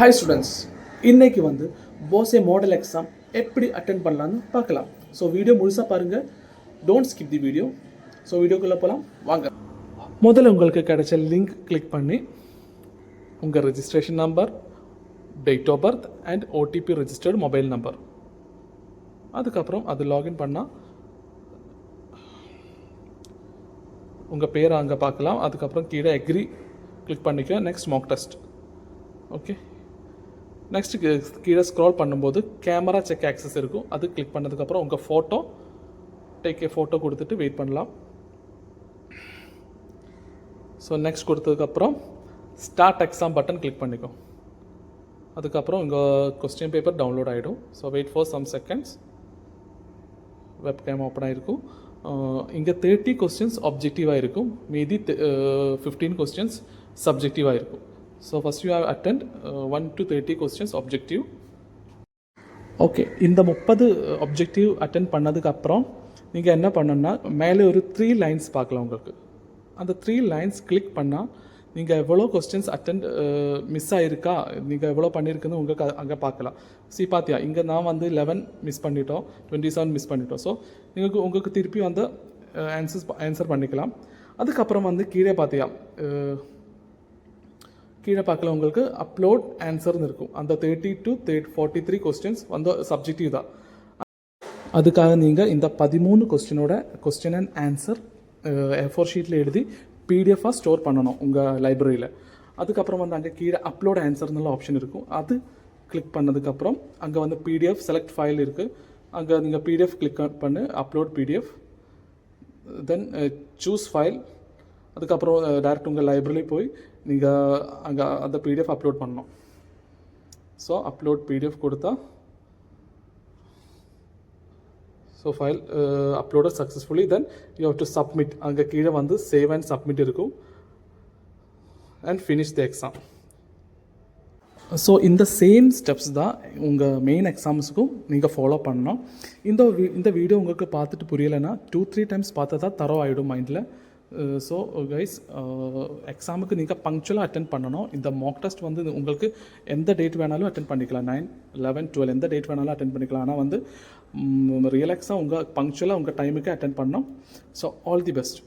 Hi students இன்றைக்கி வந்து போசே மாடல் எக்ஸாம் எப்படி அட்டென்ட் பண்ணலான்னு பார்க்கலாம். ஸோ வீடியோ முழுசாக பாருங்கள் don't skip the video so வீடியோக்குள்ளே போகலாம் வாங்க. முதல்ல உங்களுக்கு கிடைச்ச லிங்க் கிளிக் பண்ணி உங்கள் registration number date of birth and OTP registered mobile number அதுக்கப்புறம் அது லாகின் பண்ணால் உங்கள் பேரை அங்கே பார்க்கலாம். அதுக்கப்புறம் கீழே எக்ரி கிளிக் பண்ணிக்க. Next mock test okay next கீழே ஸ்க்ரால் பண்ணும்போது கேமரா செக் ஆக்சஸ் இருக்கும். அது கிளிக் பண்ணதுக்கப்புறம் உங்கள் ஃபோட்டோ டேக் ஏ ஃபோட்டோ கொடுத்துட்டு வெயிட் பண்ணலாம். ஸோ நெக்ஸ்ட் கொடுத்ததுக்கப்புறம் ஸ்டார்ட் எக்ஸாம் பட்டன் கிளிக் பண்ணிக்கோ. அதுக்கப்புறம் உங்கள் கொஸ்டின் பேப்பர் டவுன்லோட் ஆகிடும் so wait for some seconds webcam open ஆகிருக்கும் இங்கே தேர்ட்டி கொஸ்டின்ஸ் ஆப்ஜெக்டிவாக இருக்கும். மீதி ஃபிஃப்டீன் கொஸ்டின்ஸ் சப்ஜெக்டிவாக இருக்கும். So first you have attend one to thirty questions objective okay இந்த முப்பது uh, அப்ஜெக்டிவ் அட்டன் பண்ணதுக்கப்புறம் நீங்கள் என்ன பண்ணணும்னா மேலே ஒரு த்ரீ லைன்ஸ் பார்க்கலாம் உங்களுக்கு. அந்த த்ரீ லைன்ஸ் கிளிக் பண்ணால் நீங்கள் எவ்வளோ கொஸ்டின்ஸ் அட்டன் மிஸ் ஆகிருக்கா நீங்கள் எவ்வளோ பண்ணியிருக்குன்னு உங்களுக்கு அங்கே பார்க்கலாம். சி பார்த்தியா இங்கே நான் வந்து லெவன் மிஸ் பண்ணிட்டோம் டுவெண்ட்டி செவன் மிஸ் பண்ணிட்டோம். ஸோ நீங்கள் உங்களுக்கு திருப்பி வந்து uh, ஆன்சர்ஸ் ஆன்சர் பண்ணிக்கலாம். அதுக்கப்புறம் வந்து கீழே பார்த்தியா uh, கீழே பார்க்கல உங்களுக்கு அப்லோட் ஆன்சர்னு இருக்கும். அந்த thirty to third forty three questions வந்து சப்ஜெக்டிவ் தான். அதுக்காக நீங்கள் இந்த பதிமூணு கொஸ்டினோட கொஸ்டின் அண்ட் ஆன்சர் ஃபோர் ஷீட்டில் எழுதி பிடிஎஃபாக ஸ்டோர் பண்ணணும் உங்கள் லைப்ரரியில் அதுக்கப்புறம் வந்து அங்கே கீழே அப்லோட் ஆன்சர்னு ஆப்ஷன் இருக்கும். அது கிளிக் பண்ணதுக்கப்புறம் அங்கே வந்து பிடிஎஃப் செலக்ட் ஃபைல் இருக்குது அங்கே நீங்கள் பிடிஎஃப் கிளிக் பண்ணு upload PDF then choose file அதுக்கப்புறம் டேரெக்ட் உங்கள் லைப்ரரி போய் நீங்கள் அங்கே அந்த பிடிஎஃப் அப்லோட் பண்ணணும். ஸோ அப்லோட் பிடிஎஃப் கொடுத்தா so file upload successfully then you have to submit அங்கே கீழே வந்து சேவ் அண்ட் சப்மிட் இருக்கும். And finish the exam so இந்த சேம் ஸ்டெப்ஸ் தான் உங்கள் மெயின் எக்ஸாம்ஸுக்கும் நீங்கள் ஃபாலோ பண்ணணும். இந்த இந்த வீடியோ உங்களுக்கு பார்த்துட்டு புரியலைன்னா டூ த்ரீ டைம்ஸ் பார்த்தா தான் தரோ ஆகிடும் மைண்டில் ஸோ கைஸ் எக்ஸாமுக்கு நீங்கள் பங்க்சுவலாக அட்டன் பண்ணணும். இந்த மாக் டெஸ்ட் வந்து உங்களுக்கு எந்த டேட் வேணாலும் அட்டன் பண்ணிக்கலாம். நைன் லெவன் டுவெல் எந்த டேட் வேணாலும் அட்டன் பண்ணிக்கலாம். ஆனால் வந்து ரியலாக்ஸாக உங்கள் பங்க்சுவலாக உங்கள் டைமுக்கு அட்டன் பண்ணணும். So all the best